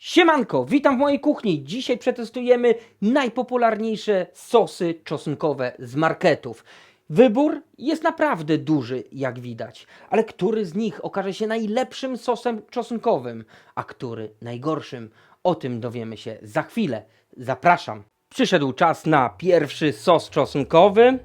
Siemanko, witam w mojej kuchni. Dzisiaj przetestujemy najpopularniejsze sosy czosnkowe z marketów. Wybór jest naprawdę duży, jak widać, ale który z nich okaże się najlepszym sosem czosnkowym, a który najgorszym? O tym dowiemy się za chwilę. Zapraszam. Przyszedł czas na pierwszy sos czosnkowy.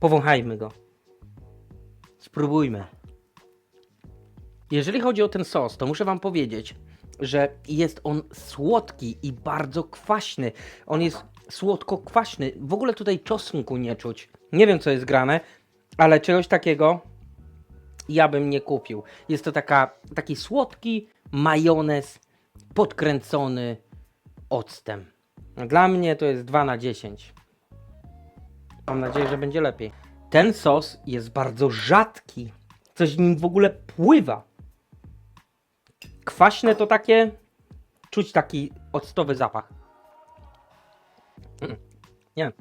Powąchajmy go. Spróbujmy. Jeżeli chodzi o ten sos, to muszę Wam powiedzieć, że jest on słodki i bardzo kwaśny. On jest słodko-kwaśny. W ogóle tutaj czosnku nie czuć. Nie wiem, co jest grane, ale czegoś takiego ja bym nie kupił. Jest to taka, taki słodki majonez podkręcony octem. Dla mnie to jest 2 na 10. Mam nadzieję, że będzie lepiej. Ten sos jest bardzo rzadki. Coś nim w ogóle pływa. Kwaśne to takie. Czuć taki octowy zapach. Mm, Nie.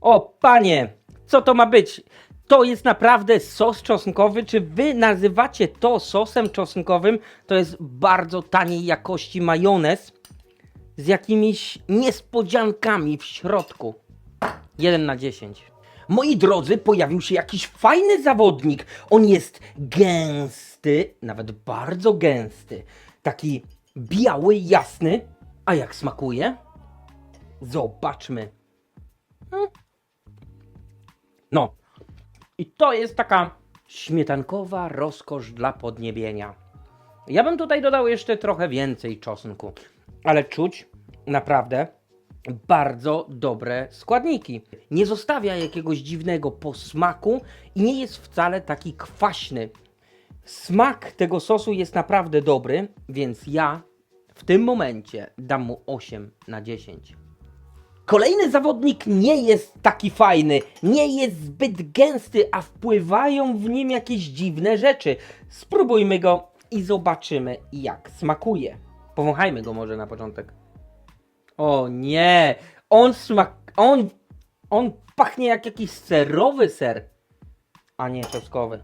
O, panie! Co to ma być? To jest naprawdę sos czosnkowy. Czy wy nazywacie to sosem czosnkowym? To jest bardzo taniej jakości majonez z jakimiś niespodziankami w środku. 1 na 10. Moi drodzy, pojawił się jakiś fajny zawodnik. On jest gęsty, nawet bardzo gęsty. Taki biały, jasny. A jak smakuje? Zobaczmy. Hmm. No. I to jest taka śmietankowa rozkosz dla podniebienia. Ja bym tutaj dodał jeszcze trochę więcej czosnku, ale czuć naprawdę bardzo dobre składniki. Nie zostawia jakiegoś dziwnego posmaku i nie jest wcale taki kwaśny. Smak tego sosu jest naprawdę dobry, więc ja w tym momencie dam mu 8 na 10. Kolejny zawodnik nie jest taki fajny, nie jest zbyt gęsty, a wpływają w nim jakieś dziwne rzeczy. Spróbujmy go i zobaczymy, jak smakuje. Powąchajmy go może na początek. O nie! On smak. On. On pachnie jak jakiś serowy ser, a nie czosnkowy.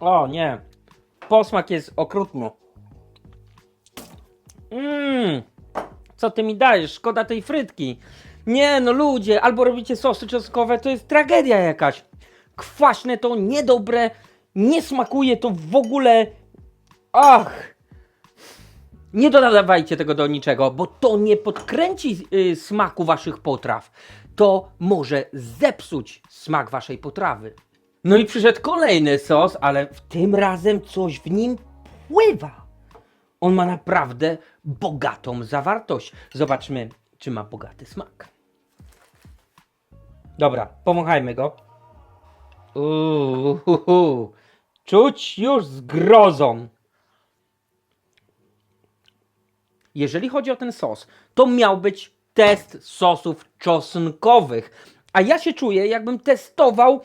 O nie! Posmak jest okrutny. Mmm! Co ty mi dajesz? Szkoda tej frytki. Nie no ludzie, albo robicie sosy czosnkowe, to jest tragedia jakaś. Kwaśne to, niedobre, nie smakuje to w ogóle. Ach! Nie dodawajcie tego do niczego, bo to nie podkręci y, smaku waszych potraw. To może zepsuć smak waszej potrawy. No i przyszedł kolejny sos, ale w tym razem coś w nim pływa. On ma naprawdę bogatą zawartość. Zobaczmy, czy ma bogaty smak. Dobra, pomachajmy go. Uuu, czuć już z grozą. Jeżeli chodzi o ten sos, to miał być test sosów czosnkowych. A ja się czuję, jakbym testował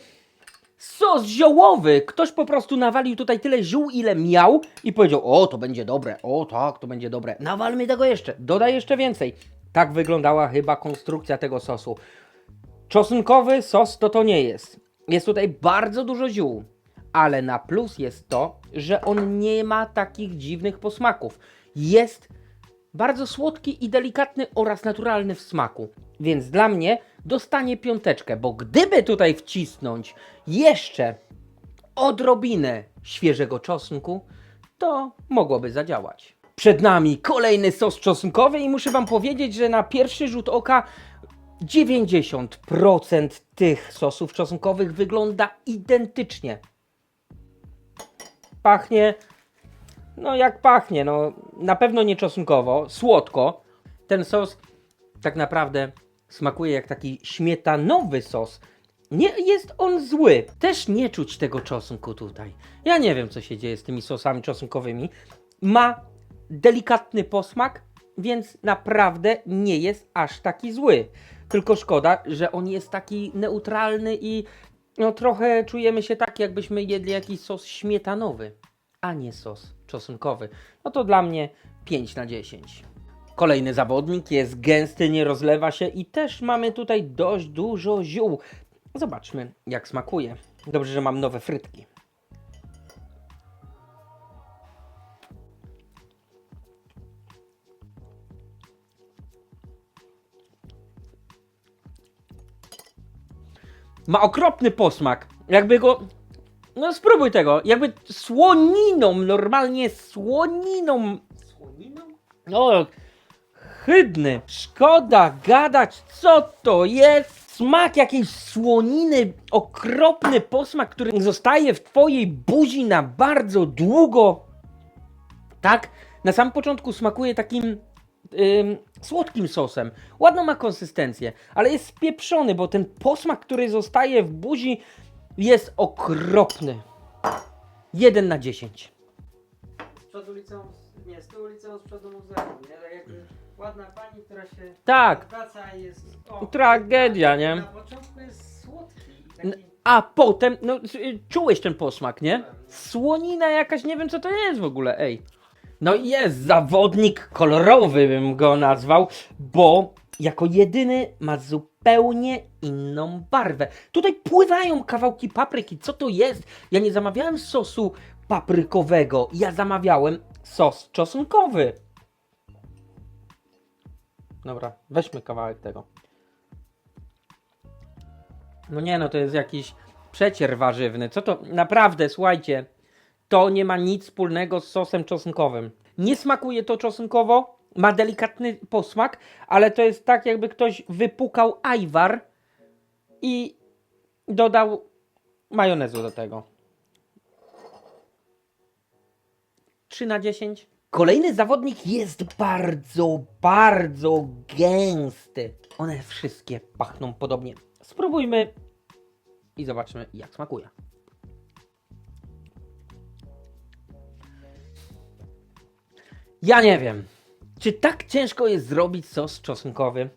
sos ziołowy. Ktoś po prostu nawalił tutaj tyle ziół, ile miał i powiedział: O, to będzie dobre, o tak, to będzie dobre. Nawalmy tego jeszcze, dodaj jeszcze więcej. Tak wyglądała chyba konstrukcja tego sosu. Czosnkowy sos to to nie jest. Jest tutaj bardzo dużo ziół, ale na plus jest to, że on nie ma takich dziwnych posmaków. Jest bardzo słodki i delikatny oraz naturalny w smaku. Więc dla mnie dostanie piąteczkę, bo gdyby tutaj wcisnąć jeszcze odrobinę świeżego czosnku, to mogłoby zadziałać. Przed nami kolejny sos czosnkowy i muszę wam powiedzieć, że na pierwszy rzut oka 90% tych sosów czosnkowych wygląda identycznie. Pachnie no jak pachnie, no na pewno nie czosnkowo, słodko. Ten sos tak naprawdę smakuje jak taki śmietanowy sos. Nie jest on zły. Też nie czuć tego czosnku tutaj. Ja nie wiem co się dzieje z tymi sosami czosnkowymi. Ma delikatny posmak, więc naprawdę nie jest aż taki zły. Tylko szkoda, że on jest taki neutralny i no trochę czujemy się tak, jakbyśmy jedli jakiś sos śmietanowy a nie sos czosnkowy. No to dla mnie 5 na 10. Kolejny zawodnik jest gęsty, nie rozlewa się i też mamy tutaj dość dużo ziół. Zobaczmy, jak smakuje. Dobrze, że mam nowe frytki. Ma okropny posmak. Jakby go no spróbuj tego. Jakby słoniną, normalnie słoniną. Słoniną? O, hydny. Szkoda gadać, co to jest. Smak jakiejś słoniny, okropny posmak, który zostaje w twojej buzi na bardzo długo. Tak? Na samym początku smakuje takim ym, słodkim sosem. Ładną ma konsystencję, ale jest spieprzony, bo ten posmak, który zostaje w buzi jest okropny. 1 na 10. Z przodu liceum, nie, z tyłu liceum, z przodu muzeum, nie? Tak jakby ładna pani, która się Tak. i jest... O, Tragedia, nie? Na początku jest słodki N- taki... A potem, no y, czułeś ten posmak, nie? Słonina jakaś, nie wiem co to jest w ogóle, ej. No i jest zawodnik kolorowy, bym go nazwał, bo jako jedyny ma zupełnie inną barwę. Tutaj pływają kawałki papryki, co to jest? Ja nie zamawiałem sosu paprykowego, ja zamawiałem sos czosnkowy. Dobra, weźmy kawałek tego. No nie, no to jest jakiś przecier warzywny. Co to? Naprawdę, słuchajcie, to nie ma nic wspólnego z sosem czosnkowym. Nie smakuje to czosnkowo, ma delikatny posmak, ale to jest tak, jakby ktoś wypukał ajwar i dodał majonezu do tego. 3 na 10. Kolejny zawodnik jest bardzo, bardzo gęsty. One wszystkie pachną podobnie. Spróbujmy i zobaczmy, jak smakuje. Ja nie wiem, czy tak ciężko jest zrobić sos czosnkowy.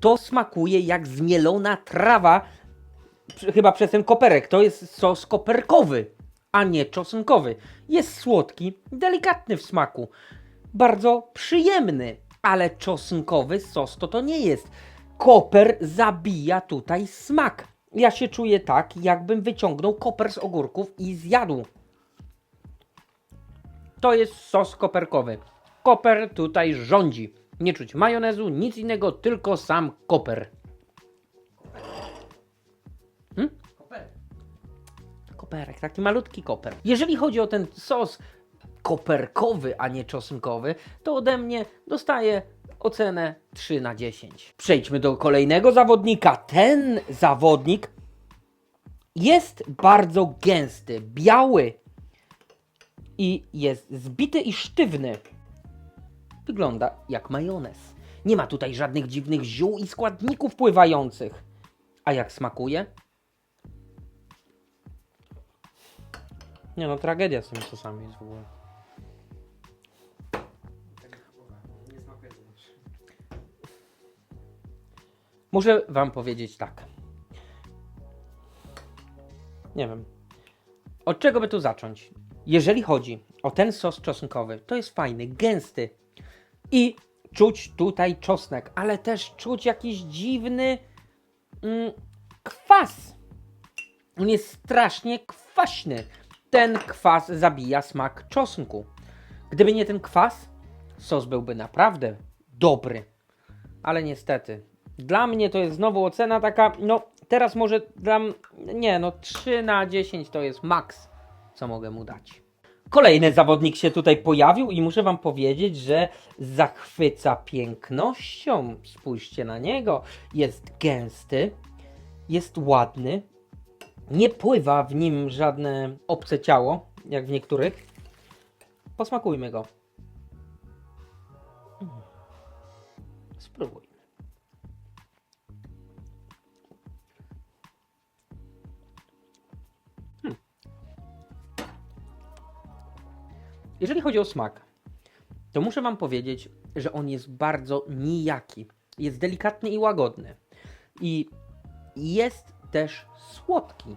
To smakuje jak zmielona trawa, chyba przez ten koperek. To jest sos koperkowy, a nie czosnkowy. Jest słodki, delikatny w smaku, bardzo przyjemny, ale czosnkowy sos to to nie jest. Koper zabija tutaj smak. Ja się czuję tak, jakbym wyciągnął koper z ogórków i zjadł. To jest sos koperkowy. Koper tutaj rządzi. Nie czuć majonezu, nic innego, tylko sam koper. Koperek. Koperek, taki malutki koper. Jeżeli chodzi o ten sos koperkowy, a nie czosnkowy, to ode mnie dostaje ocenę 3 na 10. Przejdźmy do kolejnego zawodnika. Ten zawodnik jest bardzo gęsty, biały i jest zbity i sztywny. Wygląda jak majonez. Nie ma tutaj żadnych dziwnych ziół i składników pływających. A jak smakuje? Nie no, tragedia z tymi sosami jest w ogóle. Muszę wam powiedzieć tak. Nie wiem. Od czego by tu zacząć? Jeżeli chodzi o ten sos czosnkowy, to jest fajny, gęsty i czuć tutaj czosnek, ale też czuć jakiś dziwny mm, kwas. On jest strasznie kwaśny. Ten kwas zabija smak czosnku. Gdyby nie ten kwas, sos byłby naprawdę dobry. Ale niestety, dla mnie to jest znowu ocena taka, no teraz może dam, nie no 3 na 10 to jest maks, co mogę mu dać. Kolejny zawodnik się tutaj pojawił i muszę wam powiedzieć, że zachwyca pięknością. Spójrzcie na niego. Jest gęsty, jest ładny, nie pływa w nim żadne obce ciało, jak w niektórych. Posmakujmy go. Jeżeli chodzi o smak, to muszę Wam powiedzieć, że on jest bardzo nijaki. Jest delikatny i łagodny. I jest też słodki.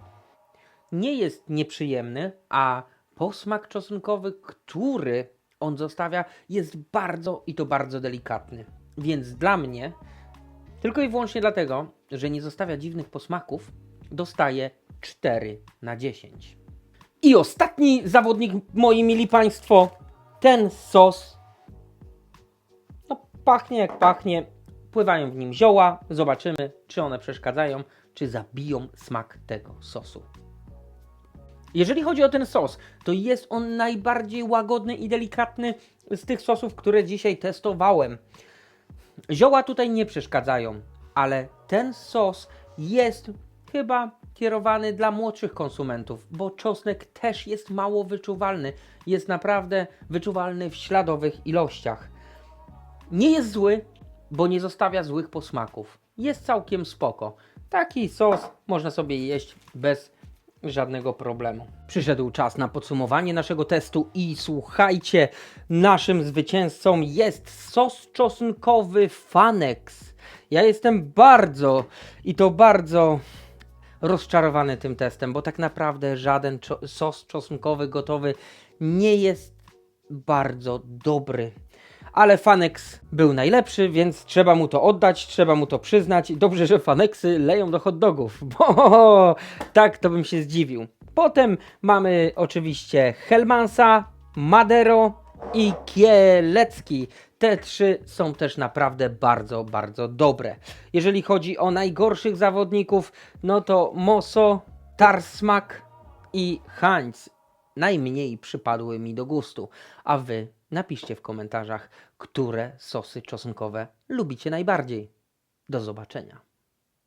Nie jest nieprzyjemny, a posmak czosnkowy, który on zostawia, jest bardzo i to bardzo delikatny. Więc dla mnie, tylko i wyłącznie dlatego, że nie zostawia dziwnych posmaków, dostaje 4 na 10. I ostatni zawodnik, moi mili Państwo, ten sos. No, pachnie jak pachnie. Pływają w nim zioła. Zobaczymy, czy one przeszkadzają, czy zabiją smak tego sosu. Jeżeli chodzi o ten sos, to jest on najbardziej łagodny i delikatny z tych sosów, które dzisiaj testowałem. Zioła tutaj nie przeszkadzają, ale ten sos jest chyba kierowany dla młodszych konsumentów, bo czosnek też jest mało wyczuwalny. Jest naprawdę wyczuwalny w śladowych ilościach. Nie jest zły, bo nie zostawia złych posmaków. Jest całkiem spoko. Taki sos można sobie jeść bez żadnego problemu. Przyszedł czas na podsumowanie naszego testu i słuchajcie, naszym zwycięzcą jest sos czosnkowy Fanex. Ja jestem bardzo i to bardzo rozczarowany tym testem, bo tak naprawdę żaden sos czosnkowy gotowy nie jest bardzo dobry. Ale Fanex był najlepszy, więc trzeba mu to oddać, trzeba mu to przyznać. Dobrze, że Faneksy leją do hot dogów, bo tak to bym się zdziwił. Potem mamy oczywiście Helmansa, Madero i Kielecki. Te trzy są też naprawdę bardzo, bardzo dobre. Jeżeli chodzi o najgorszych zawodników, no to Moso, Tarsmak i Heinz najmniej przypadły mi do gustu. A wy napiszcie w komentarzach, które sosy czosnkowe lubicie najbardziej. Do zobaczenia.